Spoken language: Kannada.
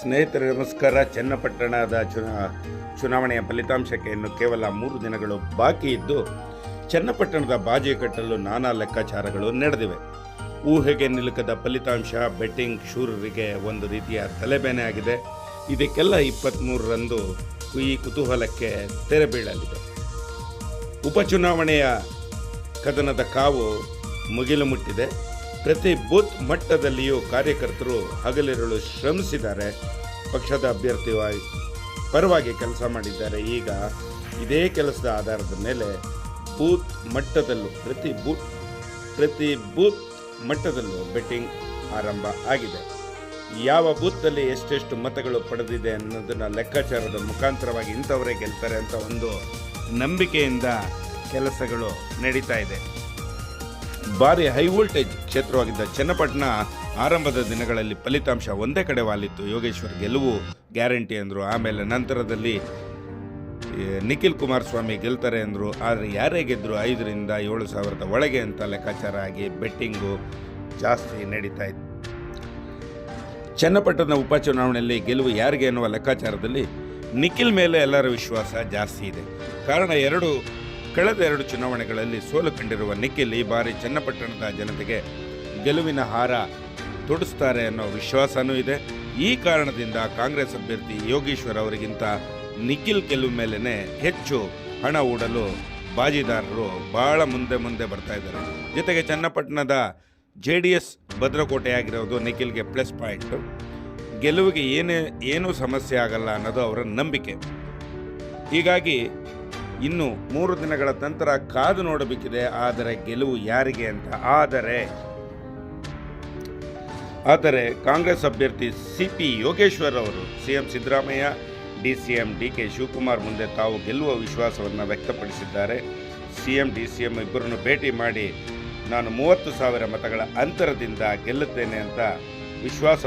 ಸ್ನೇಹಿತರೆ, ನಮಸ್ಕಾರ. ಚನ್ನಪಟ್ಟಣದ ಚುನಾ, ಚುನಾವಣೆಯ ಫಲಿತಾಂಶಕ್ಕೆ ಇನ್ನು ಕೇವಲ ಮೂರು ದಿನಗಳು ಬಾಕಿ ಇದ್ದು, ಚನ್ನಪಟ್ಟಣದ ಬಾಜಿ ಕಟ್ಟಲು ನಾನಾ ಲೆಕ್ಕಾಚಾರಗಳು ನಡೆದಿವೆ. ಊಹೆಗೆ ನಿಲುಕದ ಫಲಿತಾಂಶ, ಬೆಟ್ಟಿಂಗ್ ಶೂರರಿಗೆ ಒಂದು ರೀತಿಯ ತಲೆಬೇನೆ ಆಗಿದೆ. ಇದಕ್ಕೆಲ್ಲ ಇಪ್ಪತ್ತ್ಮೂರರಂದು ಈ ಕುತೂಹಲಕ್ಕೆ ತೆರೆ ಬೀಳಲಿದೆ. ಉಪಚುನಾವಣೆಯ ಕದನದ ಕಾವು ಮುಗಿಲು ಮುಟ್ಟಿದೆ. ಪ್ರತಿ ಬೂತ್ ಮಟ್ಟದಲ್ಲಿಯೂ ಕಾರ್ಯಕರ್ತರು ಹಗಲಿರುಳು ಶ್ರಮಿಸಿದ್ದಾರೆ. ಪಕ್ಷದ ಅಭ್ಯರ್ಥಿಯಾಗಿ ಪರವಾಗಿ ಕೆಲಸ ಮಾಡಿದ್ದಾರೆ. ಈಗ ಇದೇ ಕೆಲಸದ ಆಧಾರದ ಮೇಲೆ ಬೂತ್ ಮಟ್ಟದಲ್ಲೂ ಪ್ರತಿ ಬೂತ್ ಪ್ರತಿ ಬೂತ್ ಮಟ್ಟದಲ್ಲೂ ಬೆಟ್ಟಿಂಗ್ ಆರಂಭ ಆಗಿದೆ. ಯಾವ ಬೂತ್ನಲ್ಲಿ ಎಷ್ಟೆಷ್ಟು ಮತಗಳು ಪಡೆದಿದೆ ಅನ್ನೋದನ್ನು ಲೆಕ್ಕಾಚಾರದ ಮುಖಾಂತರವಾಗಿ ಇಂಥವರೇ ಗೆಲ್ತಾರೆ ಅಂತ ಒಂದು ನಂಬಿಕೆಯಿಂದ ಕೆಲಸಗಳು ನಡೀತಾ ಇದೆ. ಭಾರಿ ಹೈ ವೋಲ್ಟೇಜ್ ಕ್ಷೇತ್ರವಾಗಿದ್ದ ಚನ್ನಪಟ್ಟಣ ಆರಂಭದ ದಿನಗಳಲ್ಲಿ ಫಲಿತಾಂಶ ಒಂದೇ ಕಡೆ ವಾಲಿತ್ತು. ಯೋಗೇಶ್ವರ್ ಗೆಲುವು ಗ್ಯಾರಂಟಿ ಅಂದರು. ಆಮೇಲೆ ನಂತರದಲ್ಲಿ ನಿಖಿಲ್ ಕುಮಾರಸ್ವಾಮಿ ಗೆಲ್ತಾರೆ ಅಂದರು. ಆದರೆ ಯಾರೇ ಗೆದ್ದರು ಐದರಿಂದ ಏಳು ಸಾವಿರದ ಒಳಗೆ ಅಂತ ಲೆಕ್ಕಾಚಾರ ಆಗಿ ಬೆಟ್ಟಿಂಗು ಜಾಸ್ತಿ ನಡೀತಾ ಇತ್ತು. ಚನ್ನಪಟ್ಟಣದ ಉಪಚುನಾವಣೆಯಲ್ಲಿ ಗೆಲುವು ಯಾರಿಗೆ ಅನ್ನುವ ಲೆಕ್ಕಾಚಾರದಲ್ಲಿ ನಿಖಿಲ್ ಮೇಲೆ ಎಲ್ಲರ ವಿಶ್ವಾಸ ಜಾಸ್ತಿ ಇದೆ. ಕಾರಣ ಎರಡು ಕಳೆದ ಎರಡು ಚುನಾವಣೆಗಳಲ್ಲಿ ಸೋಲು ಕಂಡಿರುವ ನಿಖಿಲ್ ಈ ಬಾರಿ ಚನ್ನಪಟ್ಟಣದ ಜನತೆಗೆ ಗೆಲುವಿನ ಹಾರ ತೊಡಿಸ್ತಾರೆ ಅನ್ನೋ ವಿಶ್ವಾಸನೂ ಇದೆ. ಈ ಕಾರಣದಿಂದ ಕಾಂಗ್ರೆಸ್ ಅಭ್ಯರ್ಥಿ ಯೋಗೀಶ್ವರ್ ಅವರಿಗಿಂತ ನಿಖಿಲ್ ಗೆಲುವು ಮೇಲೇ ಹೆಚ್ಚು ಹಣ ಹೂಡಲು ಬಾಜಿದಾರರು ಬಹಳ ಮುಂದೆ ಮುಂದೆ ಬರ್ತಾ ಇದ್ದಾರೆ. ಜೊತೆಗೆ ಚನ್ನಪಟ್ಟಣದ ಜೆ ಡಿ ಎಸ್ ಭದ್ರಕೋಟೆಯಾಗಿರೋದು ನಿಖಿಲ್ಗೆ ಪ್ಲಸ್ ಪಾಯಿಂಟು. ಗೆಲುವಿಗೆ ಏನೇ, ಏನೂ ಸಮಸ್ಯೆ ಆಗಲ್ಲ ಅನ್ನೋದು ಅವರ ನಂಬಿಕೆ. ಹೀಗಾಗಿ ಇನ್ನು ಮೂರು ದಿನಗಳ ನಂತರ ಕಾದು ನೋಡಬೇಕಿದೆ, ಆದರೆ ಗೆಲುವು ಯಾರಿಗೆ ಅಂತ. ಆದರೆ ಆದರೆ ಕಾಂಗ್ರೆಸ್ ಅಭ್ಯರ್ಥಿ ಸಿ ಪಿ ಯೋಗೇಶ್ವರ್ ಅವರು CM Siddaramaiah, D C M D K Shivakumar ಮುಂದೆ ತಾವು ಗೆಲ್ಲುವ ವಿಶ್ವಾಸವನ್ನು ವ್ಯಕ್ತಪಡಿಸಿದ್ದಾರೆ. C M, D C M ಇಬ್ಬರನ್ನು ಭೇಟಿ ಮಾಡಿ ನಾನು ಮೂವತ್ತು ಸಾವಿರ ಮತಗಳ ಅಂತರದಿಂದ ಗೆಲ್ಲುತ್ತೇನೆ ಅಂತ ವಿಶ್ವಾಸ